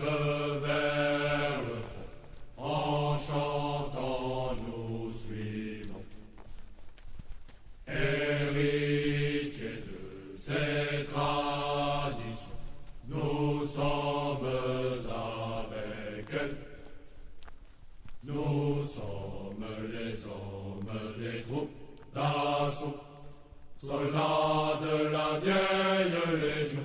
vers le fond, en chantant nous suivons. Héritiers de ces traditions, nous sommes avec elles. Nous sommes les hommes des troupes d'assaut, soldats de la vieille légion.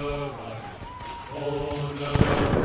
oh no